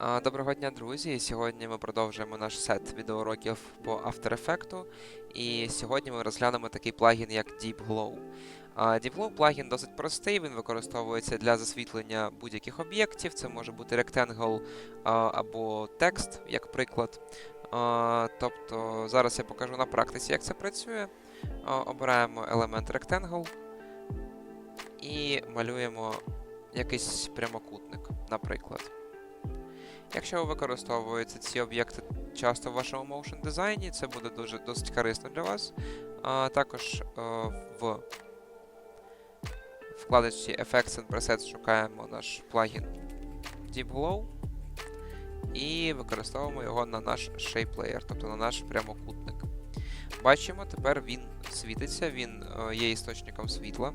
Доброго дня, друзі! Сьогодні ми продовжуємо наш сет відеоуроків по After Effects. І сьогодні ми розглянемо такий плагін, як Deep Glow. Deep Glow плагін досить простий, він використовується для засвітлення будь-яких об'єктів. Це може бути Rectangle або текст, як приклад. Тобто зараз я покажу на практиці, як це працює. Обираємо елемент Rectangle і малюємо якийсь прямокутник, наприклад. Якщо ви використовуєте ці об'єкти часто в вашому motion дизайні, це буде дуже досить корисно для вас. А, також е, в вкладочці Effects and Presets шукаємо наш плагін Deep Glow і використовуємо його на наш Shape Layer, тобто на наш прямокутник. Бачимо, тепер він світиться, він е, є істочником світла.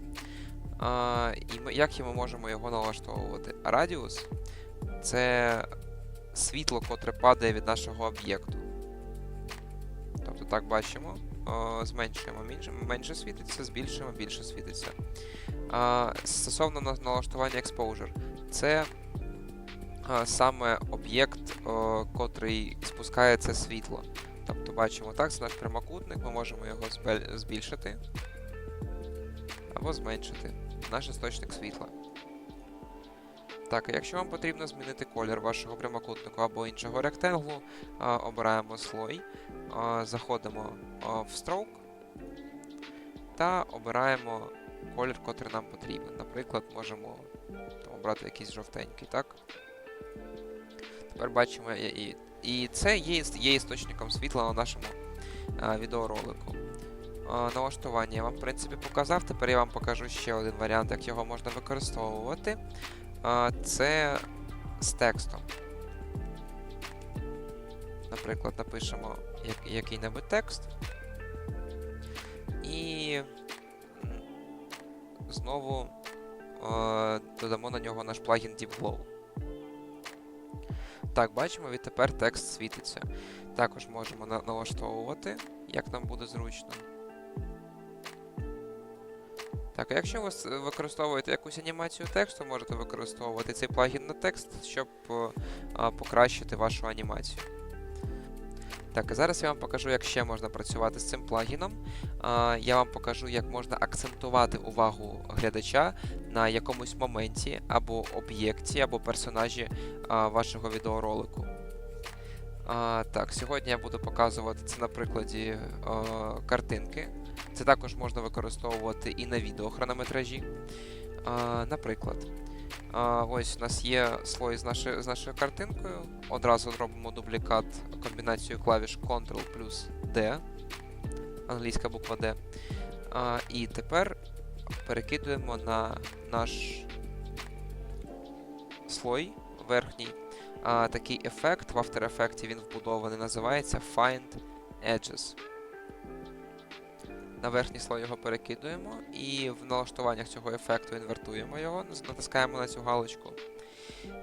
А, і ми, як ми можемо його налаштовувати? Радіус це світло, котре падає від нашого об'єкту. Тобто так бачимо, зменшуємо менше, менше світиться, збільшуємо, більше світиться. Стосовно налаштування Exposure, це саме об'єкт, котрий спускає це світло. Тобто бачимо так, це наш прямокутник, ми можемо його збільшити або зменшити наш істочник світла. Так, якщо вам потрібно змінити колір вашого прямокутнику або іншого ректенглу, обираємо слой, заходимо в Stroke та обираємо колір, котрий нам потрібен. Наприклад, можемо обрати якийсь жовтенький, так? Тепер бачимо, і, і це є, є істочником світла на нашому а, відеоролику. А, Налаштування я вам, в принципі, показав. Тепер я вам покажу ще один варіант, як його можна використовувати. Це з текстом. Наприклад, напишемо який-небудь текст. І знову додамо на нього наш плагін DeepGlow. Так, бачимо, відтепер текст світиться. Також можемо налаштовувати, як нам буде зручно. Так, а якщо ви використовуєте якусь анімацію тексту, можете використовувати цей плагін на текст, щоб е, а, покращити вашу анімацію. Так, і зараз я вам покажу, як ще можна працювати з цим плагіном. А, Я вам покажу, як можна акцентувати увагу глядача на якомусь моменті, або об'єкті, або персонажі а, вашого відеоролику. А, так, сьогодні я буду показувати це на прикладі е, картинки. Це також можна використовувати і на відеохронометражі. А, наприклад, а, ось у нас є слой з, нашою, з нашою картинкою. Одразу зробимо дублікат комбінацією клавіш Ctrl плюс D, англійська буква D. А, і тепер перекидуємо на наш слой верхній. А, такий ефект в After Effects він вбудований, називається Find Edges. На верхній слой його перекидуємо і в налаштуваннях цього ефекту інвертуємо його, натискаємо на цю галочку.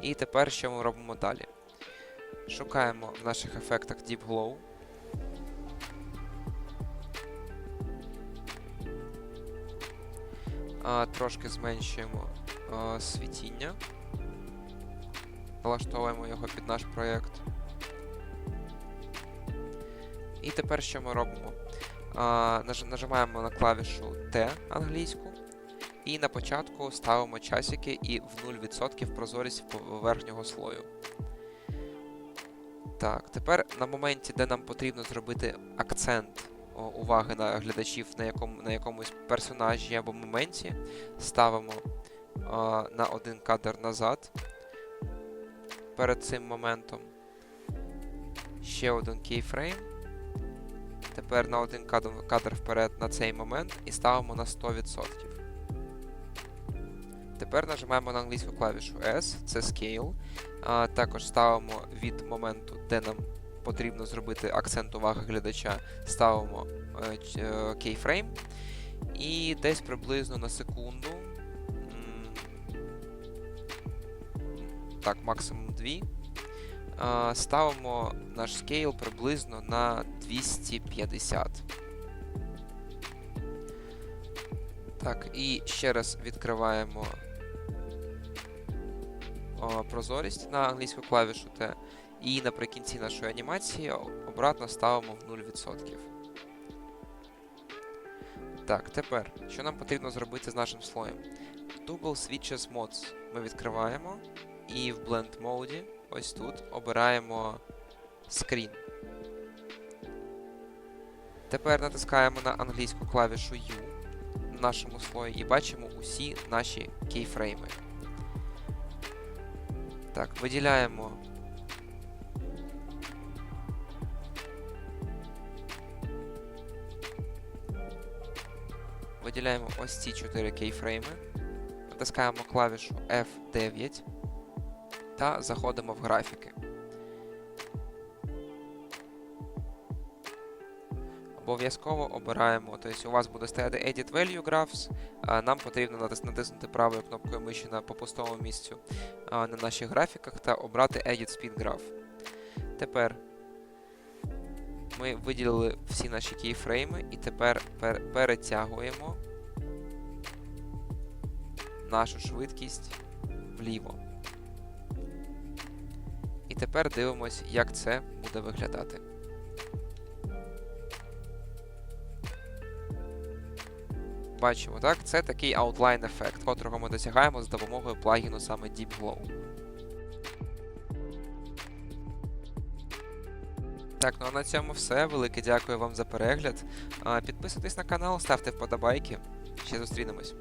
І тепер що ми робимо далі? Шукаємо в наших ефектах Deep Glow. Трошки зменшуємо світіння. Налаштовуємо його під наш проєкт. І тепер що ми робимо? Нажимаємо на клавішу T англійську. І на початку ставимо часики і в 0% прозорість верхнього слою. Так, тепер на моменті, де нам потрібно зробити акцент уваги на глядачів на, якому, на якомусь персонажі або моменті, ставимо а, на один кадр назад перед цим моментом. Ще один кейфрейм. Тепер на один кадр, вперед на цей момент і ставимо на 100%. Тепер нажимаємо на англійську клавішу S, це Scale. Також ставимо від моменту, де нам потрібно зробити акцент уваги глядача, ставимо е, е, keyframe. І десь приблизно на секунду. Так, максимум 2. Ставимо наш скейл приблизно на 250. Так, і ще раз відкриваємо о, прозорість на англійську клавішу T. І наприкінці нашої анімації обратно ставимо в 0%. Так, тепер, що нам потрібно зробити з нашим слоєм? Toggle Switches Mods ми відкриваємо і в Blend Mode, ось тут, обираємо Screen. Тепер натискаємо на англійську клавішу U в нашому слої і бачимо усі наші кейфрейми. Так, виділяємо виділяємо ось ці 4 кейфрейми, натискаємо клавішу F9 та заходимо в графіки. Обов'язково обираємо, тобто у вас буде стояти Edit Value Graphs, нам потрібно натиснути правою кнопкою миші на по місцю на наших графіках та обрати Edit Speed Graph. Тепер ми виділили всі наші кейфрейми і тепер пер- перетягуємо нашу швидкість вліво. Тепер дивимось, як це буде виглядати. Бачимо, так? Це такий outline ефект, котрого ми досягаємо з допомогою плагіну саме Deep Glow. Так, ну а на цьому все. Велике дякую вам за перегляд. Підписуйтесь на канал, ставте вподобайки. Ще зустрінемось.